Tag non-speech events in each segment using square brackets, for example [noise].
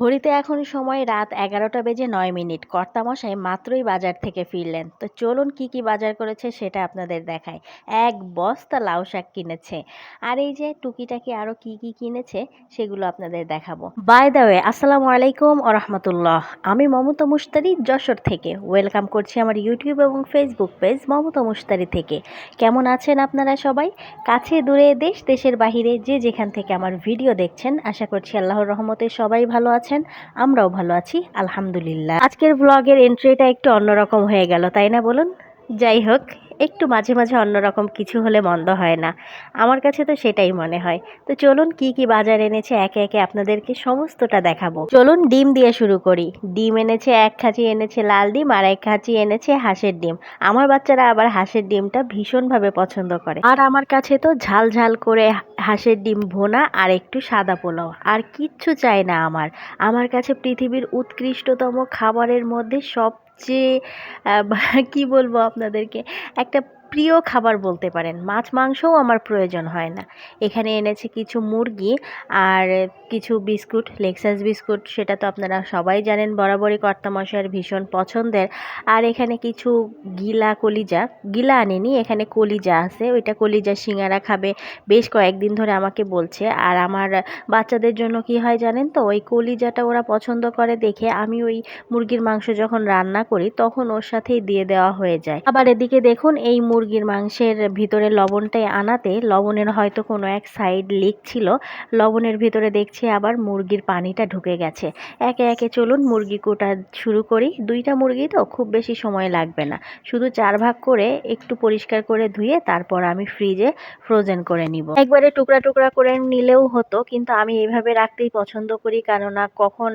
ঘড়িতে এখন সময় রাত এগারোটা বেজে নয় মিনিট। কর্তামশাই মাত্রই বাজার থেকে ফিরলেন। তো চলুন কি কি বাজার করেছে সেটা আপনাদের দেখায় এক বস্তা লাউ শাক কিনেছে। আর এই যে টুকিটাকি আরও কি কি কিনেছে সেগুলো আপনাদের দেখাবো। বাই দ্য ওয়ে আসসালামু আলাইকুম রহমতুল্লাহ। আমি মমতা মুস্তারি যশোর থেকে। ওয়েলকাম করছি আমার ইউটিউব এবং ফেসবুক পেজ মমতা মুস্তারি থেকে। কেমন আছেন আপনারা সবাই? কাছে দূরে দেশ, দেশের বাহিরে যে যেখান থেকে আমার ভিডিও দেখছেন, আশা করছি আল্লাহর রহমতে সবাই ভালো আছেন? আমরাও ভালো আছি, আলহামদুলিল্লাহ। আজকের ব্লগের এন্ট্রিটা একটু অন্যরকম হয়ে গেল, তাই না বলুন? যাই হোক। একটু মাঝে মাঝে অন্যরকম কিছু হলে মন্দ হয় না। আমার কাছে তো সেটাই মনে হয়। তো চলুন কি কি বাজার এনেছে একে একে আপনাদেরকে সমস্তটা দেখাবো। চলুন ডিম দিয়ে শুরু করি। ডিম এনেছে এক খাঁচি, এনেছে লাল ডিম আর এক খাঁচি এনেছে হাঁসের ডিম। আমার বাচ্চারা আবার হাঁসের ডিমটা ভীষণভাবে পছন্দ করে। আর আমার কাছে তো ঝাল ঝাল করে হাঁসের ডিম ভোনা আর একটু সাদা পোলাও। আর কিচ্ছু চাই না আমার। আমার কাছে পৃথিবীর উৎকৃষ্টতম খাবারের মধ্যে সবচেয়ে আহ, [laughs] কি বলব আপনাদেরকে? একটা প্রিয় খাবার বলতে পারেন। মাছ, মাংসও আমার প্রয়োজন হয় না। এখানে এনেছে কিছু মুরগি আর কিছু বিস্কুট লেক্সাস বিস্কুট, সেটা তো আপনারা সবাই জানেন, বরাবরই কর্তামশাইয়ের ভীষণ পছন্দের। আর এখানে কিছু গিলা কলিজা, গিলা আনেনি, এখানে কলিজা আছে, ওইটা কলিজা সিঙ্গারা খাবে। বেশ কয়েকদিন ধরে আমাকে বলছে, আর আমার বাচ্চাদের জন্য কি হয় জানেন তো, ওই কলিজাটা ওরা পছন্দ করে দেখে আমি ওই মুরগির মাংস যখন রান্না করি, তখন ওর সাথেই দিয়ে দেওয়া হয়ে যায়। আবার এদিকে দেখুন, এই মুরগির মাংসের ভিতরে লবণটাই আনাতে, লবণের হয়তো কোনো এক সাইড লিক ছিল, লবণের ভিতরে দেখছি আবার মুরগির পানিটা ঢুকে গেছে। একে একে চলুন মুরগি কোটা শুরু করি। দুইটা মুরগি তো খুব বেশি সময় লাগবে না। শুধু চার ভাগ করে একটু পরিষ্কার করে ধুয়ে তারপর আমি ফ্রিজে ফ্রোজেন করে নিব। একবারে টুকরা টুকরা করে নিলেও হতো, কিন্তু আমি এইভাবে রাখতেই পছন্দ করি, কেননা কখন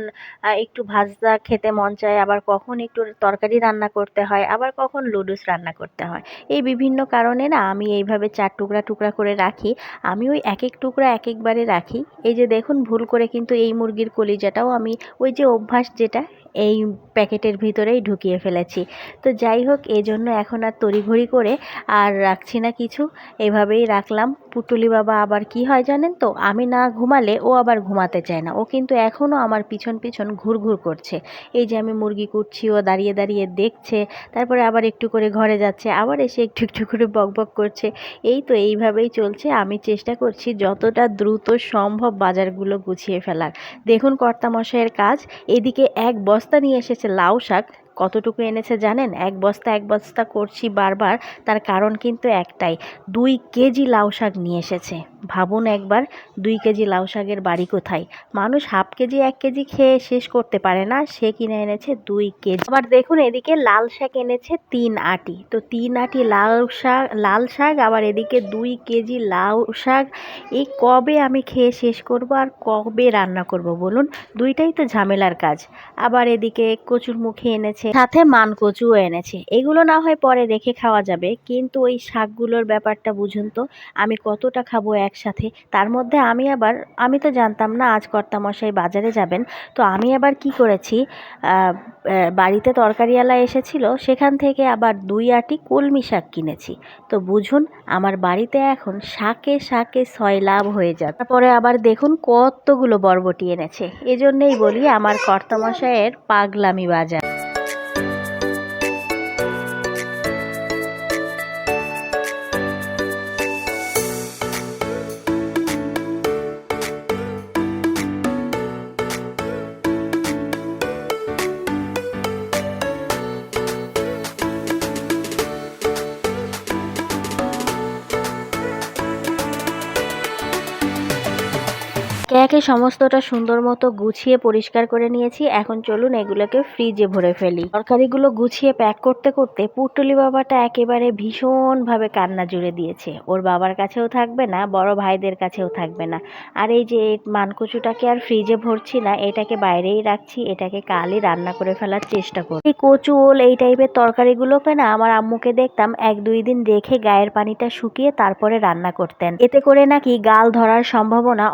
একটু ভাজা খেতে মন চায়, আবার কখন একটু তরকারি রান্না করতে হয়, আবার কখন লুডুস রান্না করতে হয়। এই বিভিন্ন কারণে না আমি এইভাবে চার টুকরা টুকরা করে রাখি, আমি ওই এক এক টুকরা এক একবারে রাখি। এই যে দেখুন, ভুল করে কিন্তু এই মুরগির কলিজাটাও আমি ওই যে অভ্যাস যেটা এই প্যাকেটের ভিতরেই ঢুকিয়ে ফেলেছি। তো যাই হোক এই জন্য এখন আর তড়িঘড়ি করে আর রাখছি না কিছু। এভাবেই রাখলাম। পুটুলি বাবা আবার কি হয় জানেন তো? আমি না ঘুমালে ও আবার ঘুমাতে চায় না। ও কিন্তু এখনও আমার পিছন পিছন ঘুরঘুর করছে। এই যে আমি মুরগি কুটছি, ও দাঁড়িয়ে দাঁড়িয়ে দেখছে, তারপরে আবার একটু করে ঘরে যাচ্ছে, আবার এসে একটু একটু করে বকবক করছে। এই তো এইভাবেই চলছে। আমি চেষ্টা করছি যতটা দ্রুত সম্ভব বাজারগুলো গুছিয়ে ফেলার। দেখুন কর্তামশাইয়ের কাজ। এদিকে এক বস্তা নিয়ে এসেছে, লাউ শাক। কতটুকু এনেছে জানেন? এক বস্তা এক বস্তা করছি বারবার, তার কারণ কিন্তু একটাই, দুই কেজি লাউ শাক নিয়ে এসেছে। ভাবুন একবার, দুই কেজি লাউ শাকের বাড়ি কোথায়? মানুষ হাফ কেজি, এক কেজি খেয়ে শেষ করতে পারে না। সে কিনে এনেছে দুই কেজি। আবার দেখুন, এদিকে লাল শাক এনেছে তিন আটি। তো তিন আটি লাল শাক লাল শাক, আবার এদিকে দুই কেজি লাউ শাক। এই কবে আমি খেয়ে শেষ করব আর কবে রান্না করব বলুন? দুইটাই তো ঝামেলার কাজ। আবার এদিকে কচুর মুখে এনেছে, সাথে মান কচুও এনেছে। এগুলো না হয় পরে রেখে খাওয়া যাবে। কিন্তু ওই শাকগুলোর ব্যাপারটা বুঝুন তো, আমি কতটা খাব একসাথে। তার মধ্যে আমি আবার, আমি তো জানতাম না আজ কর্তামশাই বাজারে যাবেন। তো আমি আবার কি করেছি বাড়িতে তরকারিওয়ালা এসেছিল, সেখান থেকে আবার দুই আটি কলমি শাক কিনেছি। তো বুঝুন, আমার বাড়িতে এখন শাকে শাকে ছয় লাভ হয়ে যায় তারপরে আবার দেখুন কতগুলো বরবটি এনেছে। এজন্যই বলি আমার কর্তামশাইয়ের পাগলামি বাজার একে সমস্তটা সুন্দর মতো গুছিয়ে পরিষ্কার করে নিয়েছি। এখন চলুন এগুলোকে ফ্রিজে ভরে ফেলি। তরকারিগুলো গুছিয়ে প্যাক করতে করতে পুটুলি বাবাটা একেবারে ভীষণভাবে কান্না জুড়ে দিয়েছে। ওর বাবার কাছেও থাকবে না, বড় ভাইদের কাছেও থাকবে না। আর এই যে মানকচুটাকে আর ফ্রিজে ভরছি না, এটাকে বাইরেই রাখছি, এটাকে কালই রান্না করে ফেলার চেষ্টা করি এই কচু ওল, এই টাইপের তরকারিগুলোকে না আমার আম্মুকে দেখতাম এক দুই দিন রেখে গায়ের পানিটা শুকিয়ে তারপরে রান্না করতেন। এতে করে নাকি গাল ধরার সম্ভাবনা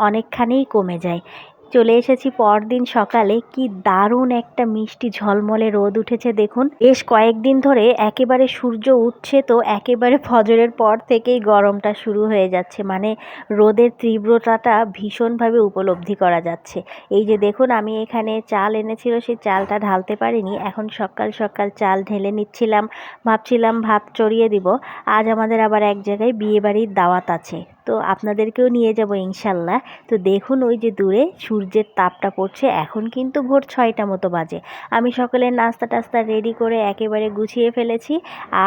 অনেকখানিই কমে যায়। চলে এসেছি পরদিন সকালে। কি দারুণ একটা মিষ্টি ঝলমলে রোদ উঠেছে দেখুন। বেশ কয়েকদিন ধরে একেবারে সূর্য উঠছে তো একেবারে ফজরের পর থেকেই গরমটা শুরু হয়ে যাচ্ছে। মানে রোদের তীব্রতাটা ভীষণভাবে উপলব্ধি করা যাচ্ছে। এই যে দেখুন, আমি এখানে চাল এনেছিল, সেই চালটা ঢালতে পারিনি। এখন সকাল সকাল চাল ঢেলে নিচ্ছিলাম। ভাবছিলাম ভাত চড়িয়ে দিব। আজ আমাদের আবার এক জায়গায় বিয়েবাড়ির দাওয়াত আছে। তো আপনাদেরকেও নিয়ে যাব ইনশাল্লাহ। তো দেখুন ওই যে দূরে সূর্যের তাপটা পড়ছে, এখন কিন্তু ভোর ছয়টা মতো বাজে। আমি সকালের নাস্তা টাস্তা রেডি করে একেবারে গুছিয়ে ফেলেছি,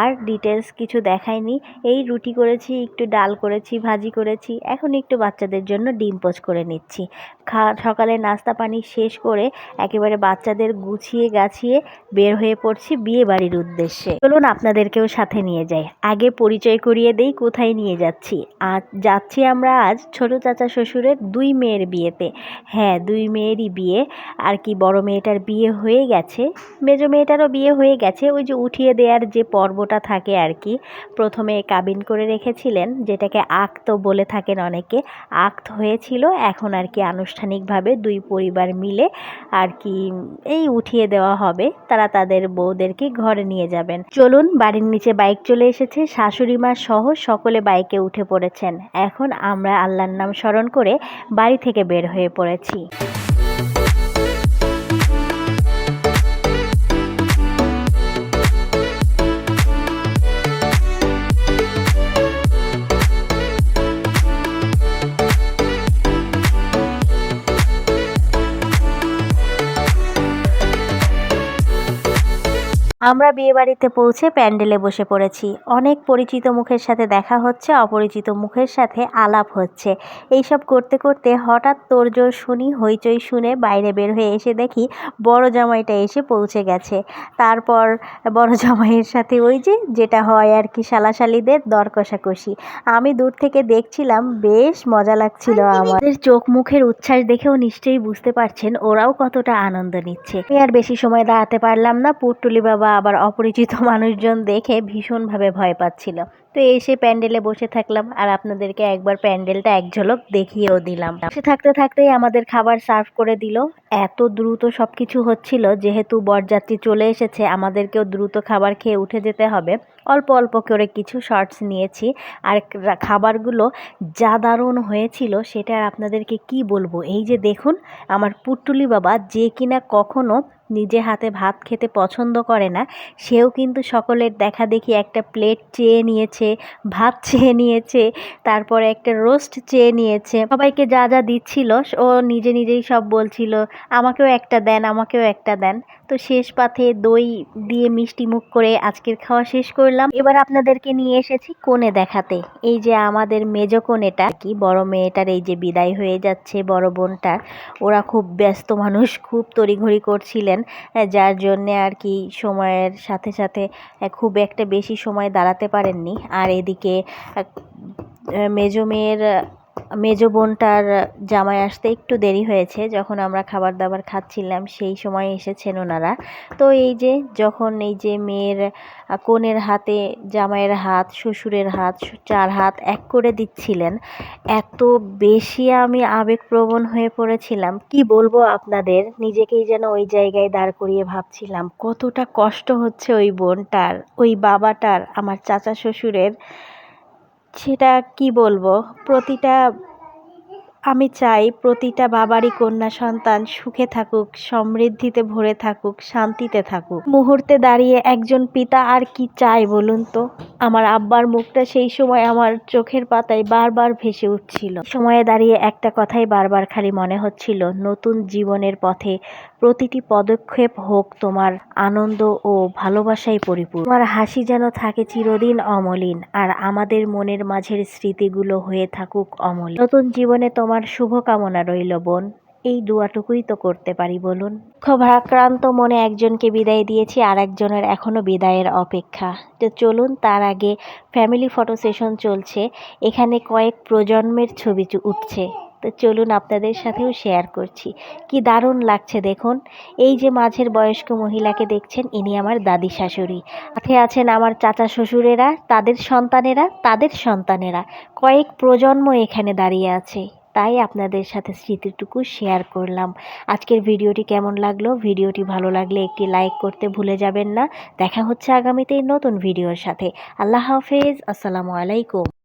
আর ডিটেলস কিছু দেখাইনি। এই রুটি করেছি, একটু ডাল করেছি, ভাজি করেছি, এখন একটু বাচ্চাদের জন্য ডিম পোচ করে নিচ্ছি। খা সকালে নাস্তা পানি শেষ করে একেবারে বাচ্চাদের গুছিয়ে গাছিয়ে বের হয়ে পড়ছি বিয়ে বাড়ির উদ্দেশ্যে। চলুন আপনাদেরকেও সাথে নিয়ে যাই। আগে পরিচয় করিয়ে দেই, কোথায় নিয়ে যাচ্ছি? আজ যাচ্ছি আমরা আজ ছোট চাচা শ্বশুরের দুই মেয়ের বিয়েতে। হ্যাঁ দুই মেয়েরই বিয়ে। আর কি বড় মেয়েটার বিয়ে হয়ে গেছে। মেজো মেয়েটারও বিয়ে হয়ে গেছে। ওই যে উঠিয়ে দেওয়ার যে পর্বটা থাকে আর কি, প্রথমে কাবিন করে রেখেছিলেন, যেটাকে আক্ত বলে থাকেন অনেকে। আক্ত হয়েছিল। এখন আর কি আনুষ্ঠানিকভাবে দুই পরিবার মিলে আর কি এই উঠিয়ে দেওয়া হবে। তারা তাদের বউদেরকে ঘরে নিয়ে যাবেন। চলুন, বাড়ির নিচে বাইক চলে এসেছে। শাশুড়ি মা সহ সকলে বাইকে উঠে পড়েছেন। এখন আমরা আল্লাহর নাম স্মরণ করে বাড়ি থেকে বের হয়ে পড়েছি। আমরা বিয়েবাড়িতে পৌঁছে প্যান্ডেলে বসে পড়েছি। অনেক পরিচিত মুখের সাথে দেখা হচ্ছে অপরিচিত মুখের সাথে আলাপ হচ্ছে। এইসব করতে করতে হঠাৎ তোড়জোড় শুনি হইচই শুনে বাইরে বের হয়ে এসে দেখি বড় জামাইটা এসে পৌঁছে গেছে। তারপর বড় জামাইয়ের সাথে ওই যে যেটা হয় আর কি শালাশালিদের দর কষাকষি। আমি দূর থেকে দেখছিলাম বেশ মজা লাগছিল আমাদের। চোখ মুখের উচ্ছ্বাস দেখেও নিশ্চয়ই বুঝতে পারছেন ওরাও কতটা আনন্দ নিচ্ছে। আর বেশি সময় দাঁড়াতে পারলাম না পুটুলি বাবা আবার অপরিচিত মানুষজন দেখে ভীষণভাবে ভয় পাচ্ছিল। তো এসে প্যান্ডেলে বসে থাকলাম আর আপনাদেরকে একবার প্যান্ডেলটা এক ঝলক দেখিয়েও দিলাম। বসে থাকতে থাকতেই আমাদের খাবার সার্ভ করে দিল। এত দ্রুত সব কিছু হচ্ছিল, যেহেতু বরযাত্রী চলে এসেছে, আমাদেরকেও দ্রুত খাবার খেয়ে উঠে যেতে হবে। অল্প অল্প করে কিছু শর্টস নিয়েছি আর খাবারগুলো যা দারুণ হয়েছিল সেটা আর আপনাদেরকে কি বলব? এই যে দেখুন, আমার পুট্টুলি বাবা যে কিনা কখনো নিজে হাতে ভাত খেতে পছন্দ করে না, সেও কিন্তু সকলের দেখা দেখি একটা প্লেট চেয়ে নিয়েছে। ভাত চেয়ে নিয়েছে, তারপরে একটা রোস্ট চেয়ে নিয়েছে। সবাইকে যা যা দিচ্ছিল, ও নিজে নিজেই সব বলছিল, আমাকেও একটা দেন, আমাকেও একটা দেন। তো শেষ পাথে দই দিয়ে মিষ্টি মুখ করে আজকের খাওয়া শেষ করলাম। এবার আপনাদেরকে নিয়ে এসেছি কোণে দেখাতে। এই যে আমাদের মেজ কোণেটা কি বড় মেয়েটার এই যে বিদায় হয়ে যাচ্ছে বড় বোনটার ওরা খুব ব্যস্ত মানুষ, খুব তড়িঘড়ি করছিলেন যার জন্যে আর কি সময়ের সাথে সাথে খুব একটা বেশি সময় দাঁড়াতে পারেননি। আর এদিকে মেজো মেয়ের মেজো বোনটার জামাই আসতে একটু দেরি হয়েছে, যখন আমরা খাবার দাবার খাচ্ছিলাম, সেই সময় এসেছেন ওনারা। তো এই যে, যখন এই যে মেয়ের কনের হাতে, জামাইয়ের হাত, শ্বশুরের হাত, চার হাত এক করে দিচ্ছিলেন, এত বেশি আমি আবেগপ্রবণ হয়ে পড়েছিলাম। কি বলব আপনাদের? নিজেকেই যেন ওই জায়গায় দাঁড় করিয়ে ভাবছিলাম, কতটা কষ্ট হচ্ছে ওই বোনটার, ওই বাবাটার, আমার চাচা শ্বশুরের সেটা কি বলব? প্রতিটা আমি চাই প্রতিটা বাবারই কন্যা সন্তান সুখে থাকুক, সমৃদ্ধিতে ভরে থাকুক, শান্তিতে থাকুক। মুহূর্তে দাঁড়িয়ে একজন পিতা আর কি চায় বলুন তো? আমার আব্বার মুখটা সেই সময় আমার চোখের পাতায় বারবার ভেসে উঠছিল। সময়ে দাঁড়িয়ে একটা কথাই বারবার খালি মনে হচ্ছিল, নতুন জীবনের পথে প্রতিটি পদক্ষেপ হোক তোমার আনন্দ ও ভালোবাসায় পরিপূর্ণ। তোমার হাসি যেন থাকে চিরদিন অমলিন, আর আমাদের মনের মাঝের স্মৃতিগুলো হয়ে থাকুক অমলিন। নতুন জীবনে তোমার শুভকামনা রইল, বোন। এই দুয়াটুকুই তো করতে পারি, বলুন। খুব ভারাক্রান্ত মনে একজনকে বিদায় দিয়েছি, আর একজনের এখনও বিদায়ের অপেক্ষা। তো চলুন, তার আগে ফ্যামিলি ফটো সেশন চলছে। এখানে কয়েক প্রজন্মের ছবি উঠছে। তো চলুন আপনাদের সাথেও শেয়ার করছি। কি দারুণ লাগছে দেখুন। এই যে মাঝের বয়স্ক মহিলাকে দেখছেন, ইনি আমার দাদি শাশুড়ি। সাথে আছেন আমার চাচা শ্বশুরেরা, তাদের সন্তানেরা তাদের সন্তানেরা। কয়েক প্রজন্ম এখানে দাঁড়িয়ে আছে। তাই আপনাদের সাথে স্মৃতিটুকু শেয়ার করলাম। আজকের ভিডিওটি কেমন লাগল? ভিডিওটি ভালো লাগলে একটি লাইক করতে ভুলে যাবেন না। দেখা হচ্ছে আগামীতে নতুন ভিডিওর সাথে। আল্লাহ হাফেজ। আসসালামু আলাইকুম।